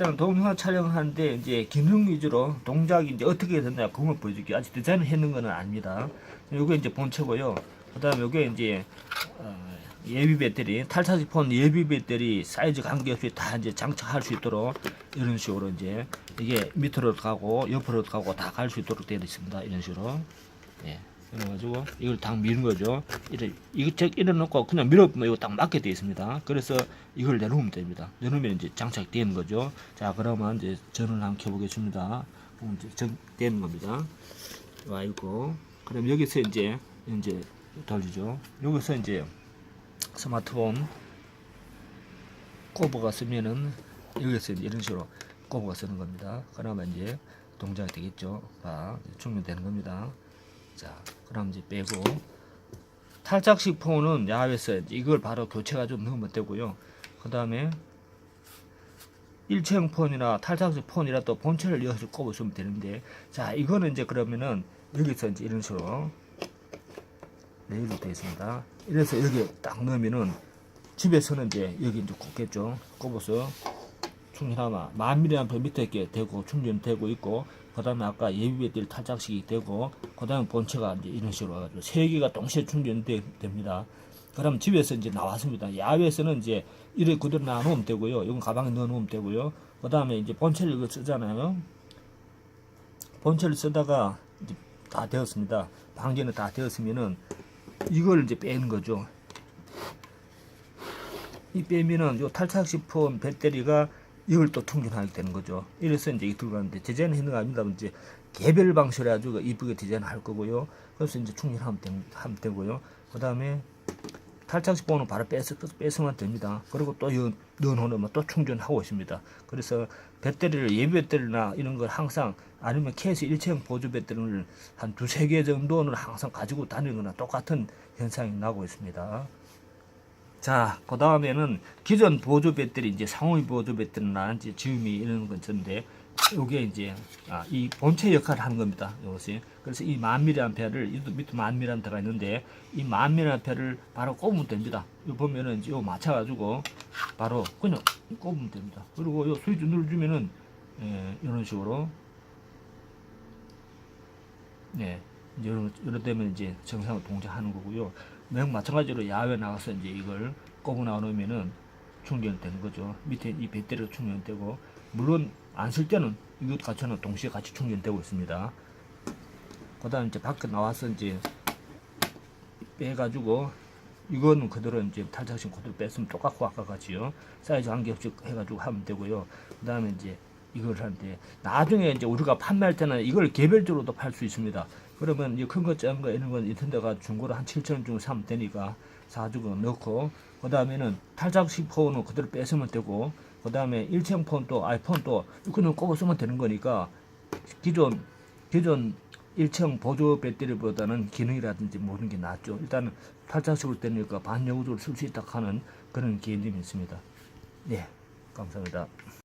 일단 동영상 촬영하는데 이제 기능 위주로 동작이 이제 어떻게 됐나 그걸 보여줄게요. 아직 디자인을 했는 거는 아닙니다. 요게 이제 본체고요. 그 다음에 요게 이제 어, 예비 배터리 탈사식폰 예비 배터리 사이즈 관계없이 다 이제 장착할 수 있도록 이런 식으로 이제 이게 밑으로 가고 옆으로 가고 다 갈 수 있도록 되어 있습니다. 이런 식으로 예. 그래가지고 이걸 딱 미는 거죠. 이래 이거 책 이래 놓고 그냥 밀어보면 이거 딱 맞게 되어 있습니다. 그래서 이걸 내놓으면 됩니다. 내놓으면 이제 장착되는 거죠. 자 그러면 이제 전을 한번 켜보겠습니다. 전 되는 겁니다. 와 있고 그럼 여기서 이제 이제 돌리죠. 여기서 이제 스마트폰 꼽아가 쓰면은 여기서 이런 식으로 꼽아가 쓰는 겁니다. 그러면 이제 동작이 되겠죠. 아, 충전되는 겁니다. 자, 그럼 이제 빼고 탈착식 폰은 야외에서 이걸 바로 교체가 좀 넣으면 되고요. 그 다음에 일체형 폰이나 탈착식 폰이라 또 본체를 이어서 꼽으시면 되는데 자 이거는 이제 그러면은 여기서 이제 이런 식으로 레일로 되어 있습니다. 이래서 여기 딱 넣으면은 집에서는 이제 여기 이제 꼽겠죠. 꼽아서 충전하면 만 미리암페 밑에 이렇게 되고 충전되고 있고 그 다음에 아까 예비 배터리 탈착식이 되고 그 다음에 본체가 이제 이런 식으로 와가지고 세 개가 동시에 충전됩니다. 그럼 집에서 이제 나왔습니다. 야외에서는 이제 이렇게 그대로 놔놓으면 되고요. 이건 가방에 넣어놓으면 되고요. 그 다음에 이제 본체를 이거 쓰잖아요. 본체를 쓰다가 이제 다 되었습니다. 방전이 다 되었으면은 이걸 이제 빼는 거죠. 이 빼면은 요 탈착식폰 배터리가 이걸 또 충전하게 되는 거죠. 이래서 이제 이 들어가는데 디자인 거 아닙니다. 이제 개별 방식으로 해가지고 이쁘게 디자인 할 거고요. 그래서 이제 충전하면 되, 하면 되고요. 그 다음에 탈착식폰은 바로 뺏어, 뺏으면 됩니다. 그리고 또이 넣어놓으면 또 충전하고 있습니다. 그래서 배터리를 예비 배터리나 이런 걸 항상 아니면 케이스 일체형 보조 배터리를 한 두세 개 정도는 항상 가지고 다니는 거나 똑같은 현상이 나고 있습니다. 자, 그 다음에는 기존 보조 배터리, 이제 상호이 보조 배터리나 이제 지음이 이런 건 있는데, 요게 이제, 아, 이 본체 역할을 하는 겁니다. 요것이. 그래서 이 만 미리암페어를, 이도 밑에 만 미리암페어가 있는데, 이 만 미리암페어를 바로 꼽으면 됩니다. 요 보면은 이제 요 맞춰가지고, 바로 그냥 꼽으면 됩니다. 그리고 요 스위치 눌러주면은, 예, 이런 식으로, 네. 이런, 이런 되면 이제 정상으로 동작하는 거고요. 명 마찬가지로 야외 나가서 이제 이걸 꼽고 나오면은 충전되는 거죠. 밑에 이 배터리가 충전되고, 물론 안 쓸 때는 이것 같이는 동시에 같이 충전되고 있습니다. 그 다음 이제 밖에 나와서 이제 빼가지고, 이거는 그대로 이제 탈착식 그대로 뺐으면 똑같고 아까 같이요. 사이즈 관계 없이 해가지고 하면 되고요. 그 다음에 이제 이걸 하는데 나중에 이제 우리가 판매할 때는 이걸 개별적으로도 팔 수 있습니다. 그러면 이제 큰 거, 작은 거 이런 건 인터넷가 중고로 한 7천 원 주고 사면 되니까 사주고 넣고 그 다음에는 탈착식 폰은 그대로 뺏으면 되고 그 다음에 일체형 폰도 아이폰도 그냥 꼽아 쓰면 되는 거니까 기존 기존 일체형 보조 배터리보다는 기능이라든지 모든 게 낫죠. 일단은 탈착식으로 되니까 반영구적으로 쓸 수 있다 하는 그런 개념이 있습니다. 네, 감사합니다.